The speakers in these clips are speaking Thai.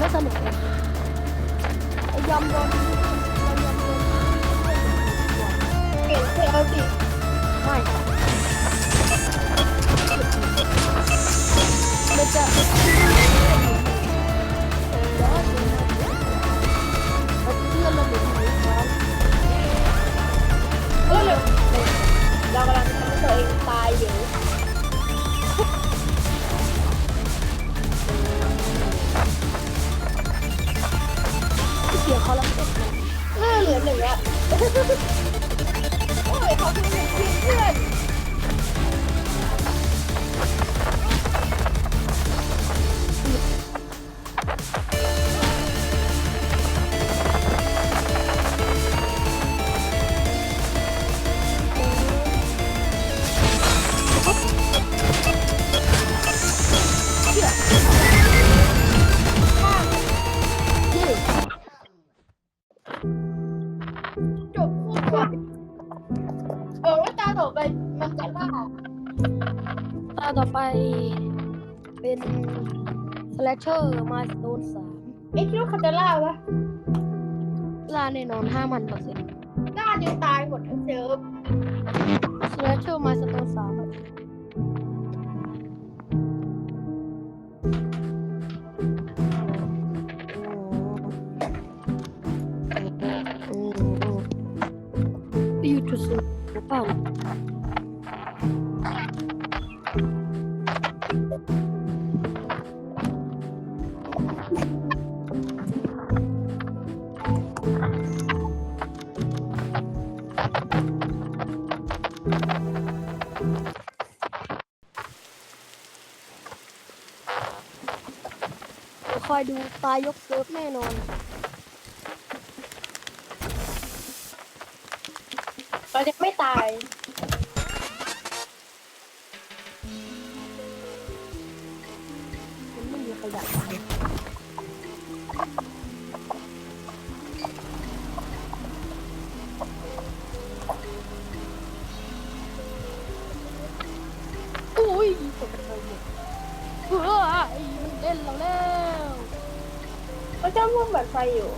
ไม่สนุกเลยไอ้ยอมโดนไอ้ยอมโดนเปลี่ย เขาแล้วเสร็จเลยเหลือหนึ่งอะโอ้ยเขาเป็นทีมเพื่อน ตาต่อไปเป็น slasher milestone สามไอ้คิดว่าเขาจะล่าวะล่าแน่นอนห้าพันเปอร์เซ็นต์ล่าจนตายหมดทั้งเซิร์ฟ slasher milestone สามอะไปอยู่จุดสูงหรือเปล่า อยดูตายยกเซิร์ฟแน่นอนเราจะไม่ตาย มันไม่มีขยะตายอุ้ยตกใจหมด เฮ้ยมันเล่นเราแล้วก็เจ้าม่วงแบบไฟอยู่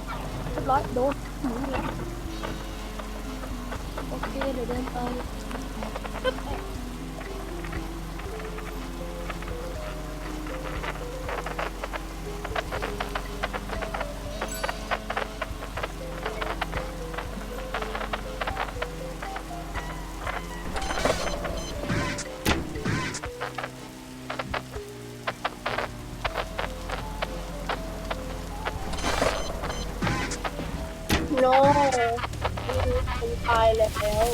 เรียบร้อยโดนหนีเลยโอเคเดี๋ยวเดินไป ตายแล้ว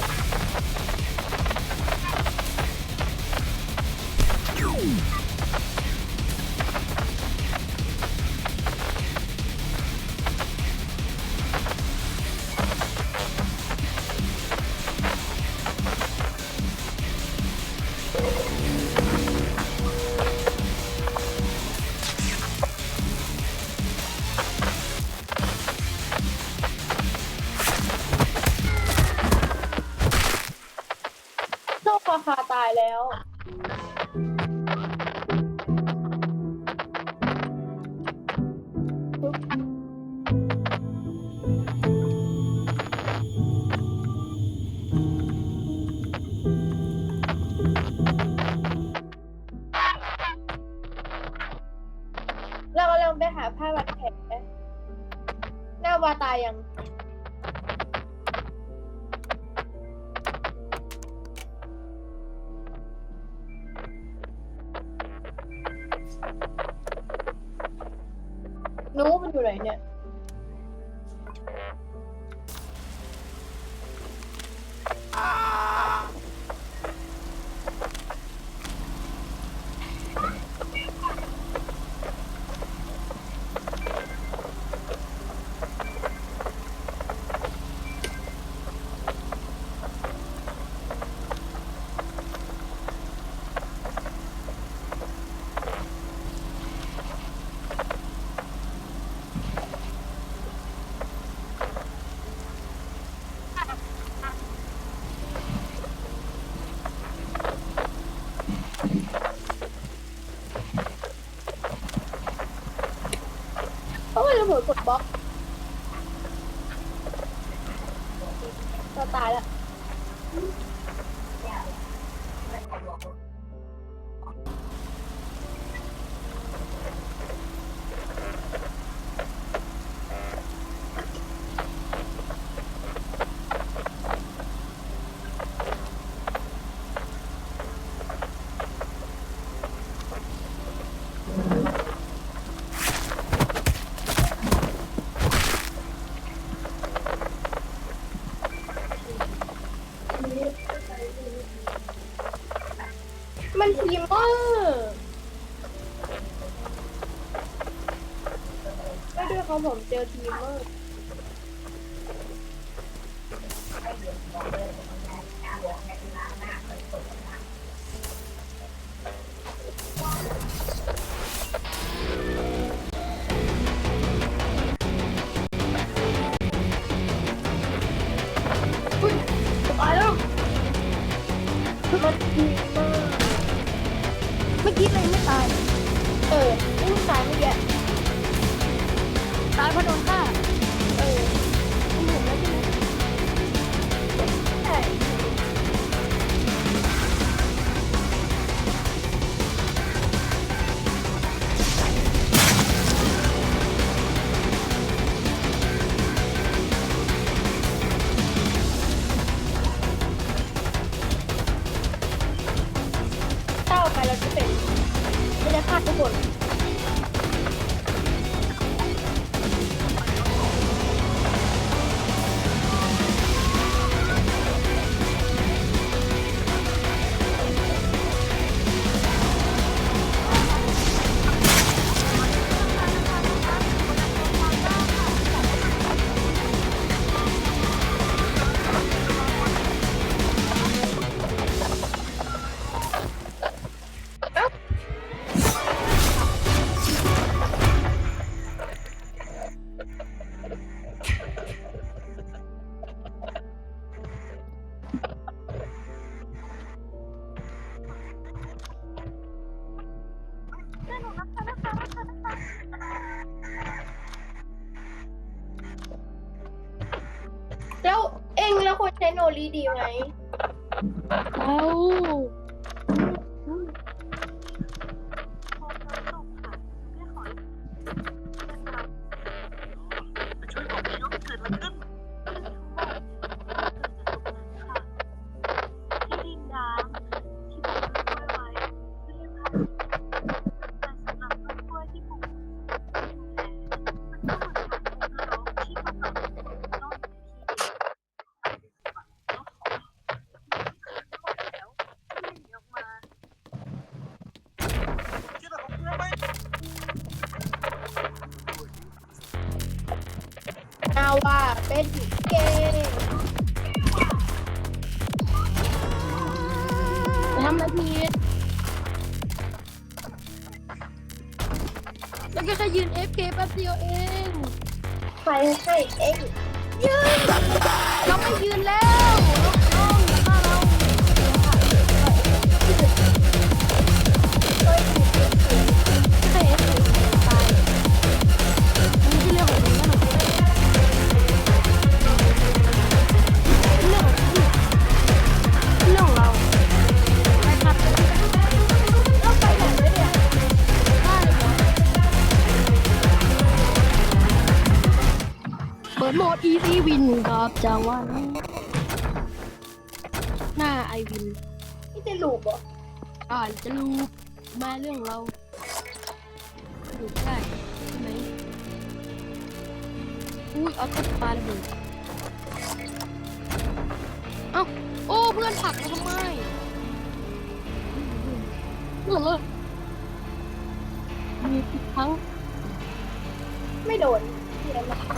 ายแล้ว เรากำลังไปหาผ้าบาดแผลหน้าวาตายัง เกดบล็อกเราตายแล้ว ผมเจอทีมเมอร์อุ้ยตายแล้วมันทีมเมอร์เมื่อกี้เลยไม่ตาย เออไม่ต้องตายเมื่อกี้ ตายพราะโดนฆ่า เทคโนโลยีดีไหม เอา เป็นเกย์ทำอะไรผิดแล้วก็แค่ยืน FK แป๊บเดียวเอง ใครให้เองยืนเราไม่ยืนแล้ว ดโหมด easy win ครับจังหวะนี้หน้าไอวินนี่จะลูกเหรออ่านจะรู้มาเรื่องเราดูได้ใช่ไหมอุ้ยเอาตุ๊กปลาระเบิดเอ้าโอ้เพื่อนผลักเราทำไมเพื่อนเลยมีทุกครั้งไม่โดนเสียมาโอ้ปึ๊บปึ๊บ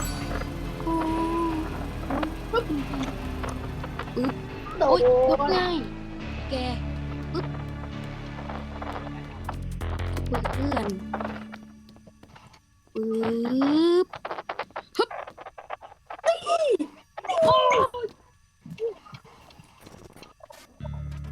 โดอ๊ยอุดนง่าย แกอึ๊บคุยกัเพื่อนอึ๊บ